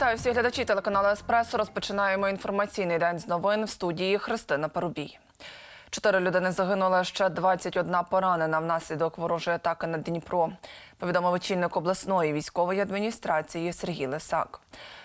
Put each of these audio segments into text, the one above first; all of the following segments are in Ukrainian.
Вітаю всіх глядачі телеканалу Еспресо. Розпочинаємо інформаційний день з новин в студії Христина Парубій. Чотири людини загинули, ще 21 поранена внаслідок ворожої атаки на Дніпро. Повідомив очільник обласної військової адміністрації Сергій Лисак.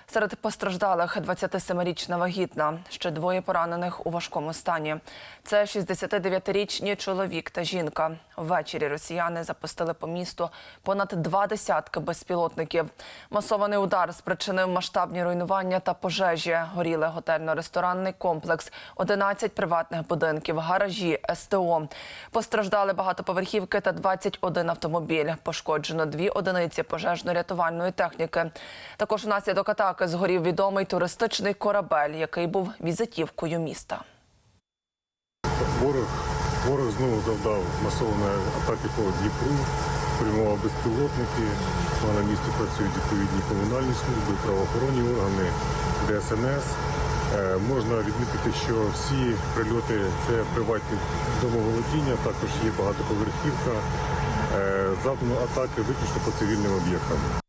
Серед постраждалих 27-річна вагітна, ще двоє поранених у важкому стані. Це 69-річні чоловік та жінка. Ввечері росіяни запустили по місту понад два десятки безпілотників. Масований удар спричинив масштабні руйнування та пожежі. Горіли готельно-ресторанний комплекс, 11 приватних будинків, гаражі, СТО. Постраждали багатоповерхівки та 21 автомобіль. Пошкоджено дві одиниці пожежно-рятувальної техніки. Також внаслідок атаки згорів відомий туристичний корабель, який був візитівкою міста. Ворог, ворог знову завдав масованої атаки по Дніпру, прямував безпілотники. На місці працюють відповідні комунальні служби, правоохоронні органи, ДСНС. Е, можна відмітити, що всі прильоти це приватні домоволодіння, також є багатоповерхівка. Е, завдано атаки виключно по цивільним об'єктам.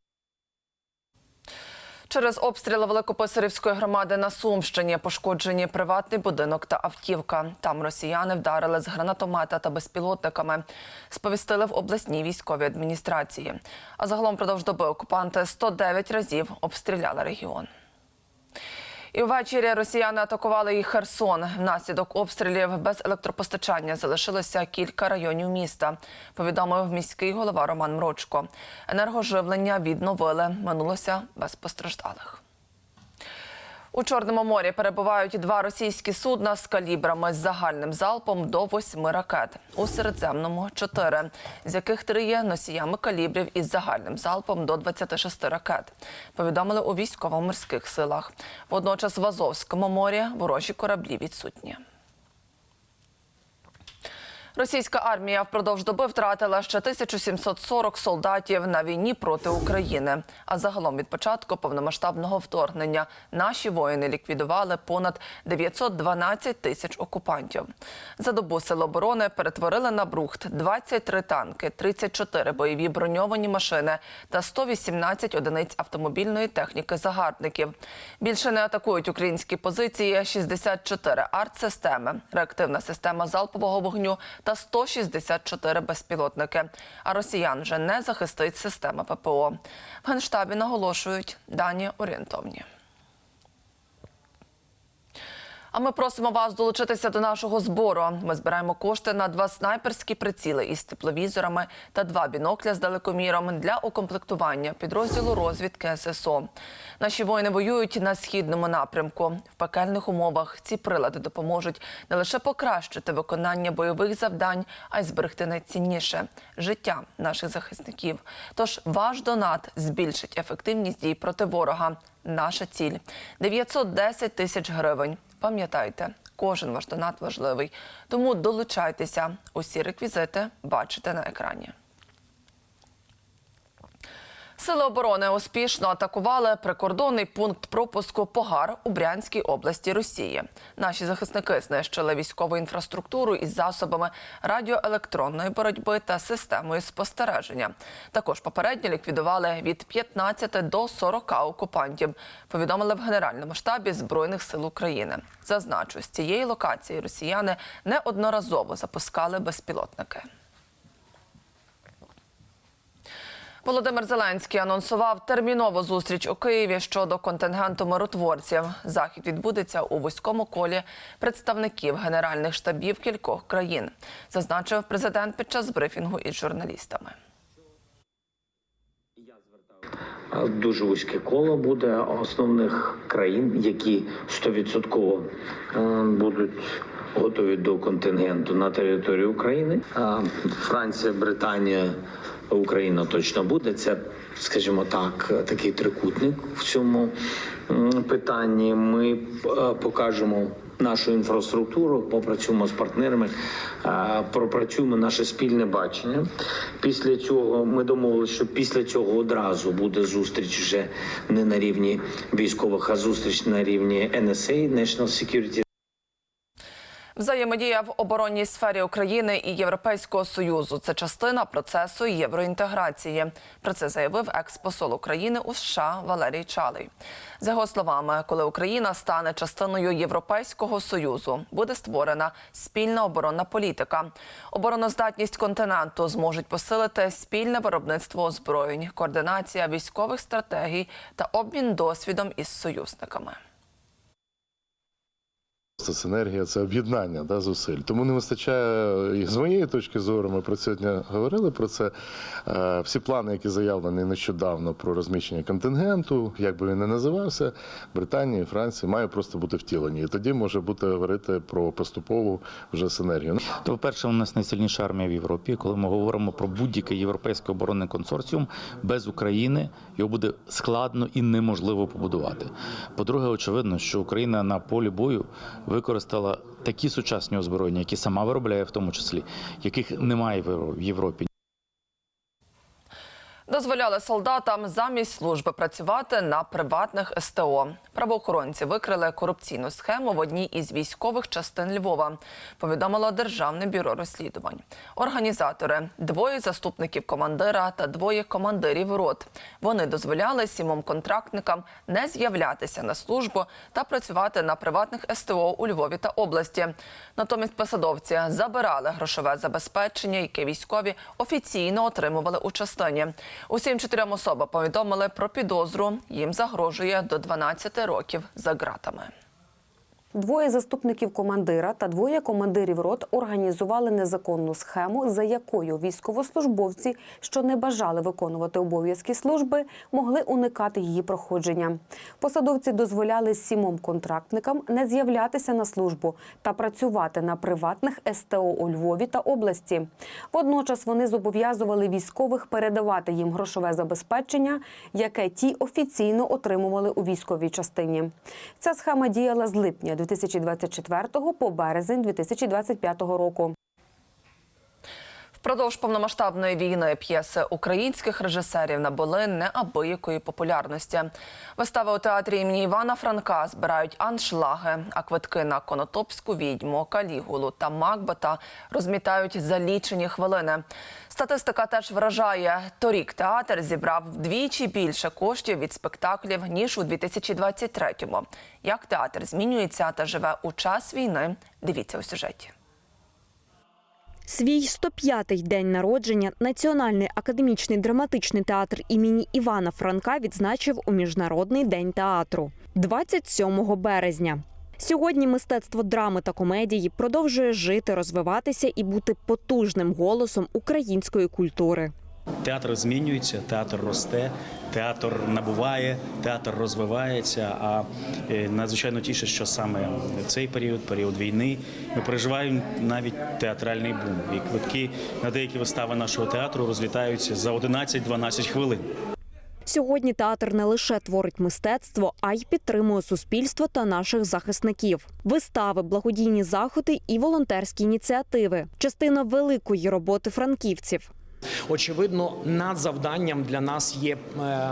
Через обстріли Великописарівської громади на Сумщині пошкоджені приватний будинок та автівка. Там росіяни вдарили з гранатомета та безпілотниками. Сповістили в обласній військовій адміністрації. А загалом продовж доби окупанти 109 разів обстріляли регіон. І ввечері росіяни атакували і Херсон. Внаслідок обстрілів без електропостачання залишилося кілька районів міста. Повідомив міський голова Роман Мрочко. Енергоживлення відновили. Минулося без постраждалих. У Чорному морі перебувають два російські судна з калібрами з загальним залпом до восьми ракет. У Середземному чотири, з яких три є носіями калібрів із загальним залпом до 26 ракет. Повідомили у військово-морських силах. Водночас в Азовському морі ворожі кораблі відсутні. Російська армія впродовж доби втратила ще 1740 солдатів на війні проти України. А загалом від початку повномасштабного вторгнення наші воїни ліквідували понад 912 тисяч окупантів. За добу сили оборони перетворили на брухт 23 танки, 34 бойові броньовані машини та 118 одиниць автомобільної техніки загарбників. Більше не атакують українські позиції 64 артсистеми, реактивна система залпового вогню та 164 безпілотники. А росіян вже не захистить система ППО. В генштабі наголошують дані орієнтовні. А ми просимо вас долучитися до нашого збору. Ми збираємо кошти на два снайперські приціли із тепловізорами та два бінокля з далекоміром для укомплектування підрозділу розвідки ССО. Наші воїни воюють на східному напрямку. В пекельних умовах ці прилади допоможуть не лише покращити виконання бойових завдань, а й зберегти найцінніше життя наших захисників. Тож ваш донат збільшить ефективність дій проти ворога. Наша ціль 910 тисяч гривень. Пам'ятайте, кожен ваш донат важливий. Тому долучайтеся. Усі реквізити бачите на екрані. Сили оборони успішно атакували прикордонний пункт пропуску Погар у Брянській області Росії. Наші захисники знищили військову інфраструктуру із засобами радіоелектронної боротьби та системою спостереження. Також попередньо ліквідували від 15 до 40 окупантів. Повідомили в Генеральному штабі Збройних сил України. Зазначу, з цієї локації росіяни неодноразово запускали безпілотники. Володимир Зеленський анонсував термінову зустріч у Києві щодо контингенту миротворців. Захід відбудеться у вузькому колі представників генеральних штабів кількох країн, зазначив президент під час брифінгу із журналістами. Дуже вузьке коло буде основних країн, які 100% е, будуть готові до контингенту на території України. Франція, Британія, Україна точно буде. Це, скажімо так, такий трикутник в цьому питанні. Ми е, покажемо. Нашу інфраструктуру попрацюємо з партнерами, е, пропрацюємо наше спільне бачення. Після цього ми домовилися, що після цього одразу буде зустріч вже не на рівні військових, а зустріч на рівні NSA, National Security Взаємодія в оборонній сфері України і Європейського союзу це частина процесу євроінтеграції. Про це заявив експосол України у США Валерій Чалий. За його словами, коли Україна стане частиною Європейського союзу, буде створена спільна оборонна політика. Обороноздатність континенту зможуть посилити спільне виробництво озброєнь, координація військових стратегій та обмін досвідом із союзниками. Це синергія, це об'єднання да, зусиль. Тому не вистачає і з моєї точки зору. Ми про сьогодні говорили про це. Е, Всі плани, які заявлені нещодавно про розміщення контингенту, як би він не називався, Британії, Франції, має просто бути втілені. І тоді може бути говорити про поступову вже синергію. То, по-перше, у нас найсильніша армія в Європі. Коли ми говоримо про будь-який європейський оборонний консорціум, без України його буде складно і неможливо побудувати. По-друге, очевидно, що Україна на полі бою використала такі сучасні озброєння, які сама виробляє, в тому числі, яких немає в Європі. Дозволяли солдатам замість служби працювати на приватних СТО. Правоохоронці викрили корупційну схему в одній із військових частин Львова. Повідомило Державне бюро розслідувань. Організатори двоє заступників командира та двоє командирів рот. Вони дозволяли сімом контрактникам не з'являтися на службу та працювати на приватних СТО у Львові та області. Натомість посадовці забирали грошове забезпечення, яке військові офіційно отримували у частині. Усім чотирьом особам повідомили про підозру. Їм загрожує до 12 років за ґратами. Двоє заступників командира та двоє командирів рот організували незаконну схему, за якою військовослужбовці, що не бажали виконувати обов'язки служби, могли уникати її проходження. Посадовці дозволяли сімом контрактникам не з'являтися на службу та працювати на приватних СТО у Львові та області. Водночас вони зобов'язували військових передавати їм грошове забезпечення, яке ті офіційно отримували у військовій частині. Ця схема діяла з липня 2024 по березень 2025 року. Впродовж повномасштабної війни п'єси українських режисерів набули неабиякої популярності. Вистави у театрі імені Івана Франка збирають аншлаги, а квитки на Конотопську відьму, Калігулу та Макбета розмітають за лічені хвилини. Статистика теж вражає. Торік театр зібрав вдвічі більше коштів від спектаклів ніж у 2023-му. Як театр змінюється та живе у час війни? Дивіться у сюжеті. Свій 105-й день народження Національний академічний драматичний театр імені Івана Франка відзначив у Міжнародний день театру 27 березня. Сьогодні мистецтво драми та комедії продовжує жити, розвиватися і бути потужним голосом української культури. Театр змінюється, театр росте, театр набуває, театр розвивається. А е, надзвичайно тішить, що саме в цей період, період війни, ми переживаємо навіть театральний бум. І квитки на деякі вистави нашого театру розлітаються за 11-12 хвилин. Сьогодні театр не лише творить мистецтво, а й підтримує суспільство та наших захисників. Вистави, благодійні заходи і волонтерські ініціативи частина великої роботи франківців. Очевидно, надзавданням для нас є е,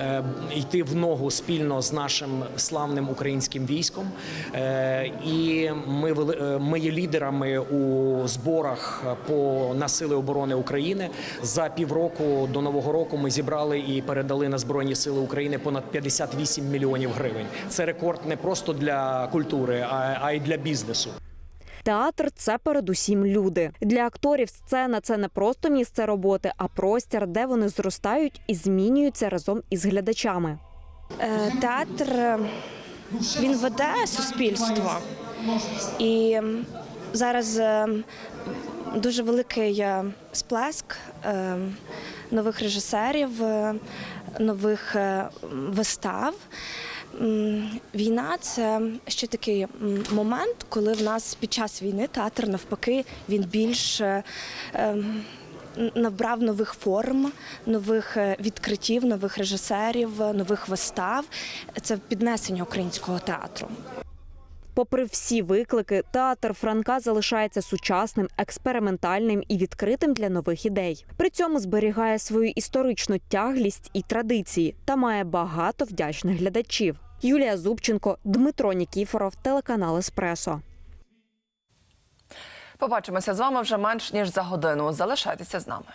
е, йти в ногу спільно з нашим славним українським військом. Е, і ми, ми є лідерами у зборах по на сили оборони України. За півроку до нового року ми зібрали і передали на збройні сили України понад 58 мільйонів гривень. Це рекорд не просто для культури, а й для бізнесу. Театр це передусім люди. Для акторів сцена це не просто місце роботи, а простір, де вони зростають і змінюються разом із глядачами. Е, Театр е, він веде суспільство, і зараз е, дуже великий сплеск нових режисерів, нових вистав. Війна це ще такий момент, коли в нас під час війни театр навпаки він більш е, ем, набрав нових форм, нових е, відкриттів, нових режисерів, нових вистав. Це піднесення українського театру. Попри всі виклики, театр Франка залишається сучасним, експериментальним і відкритим для нових ідей. При цьому зберігає свою історичну тяглість і традиції та має багато вдячних глядачів. Юлія Зубченко, Дмитро Нікіфоров, телеканал Еспресо. Побачимося з вами вже менш ніж за годину. Залишайтеся з нами.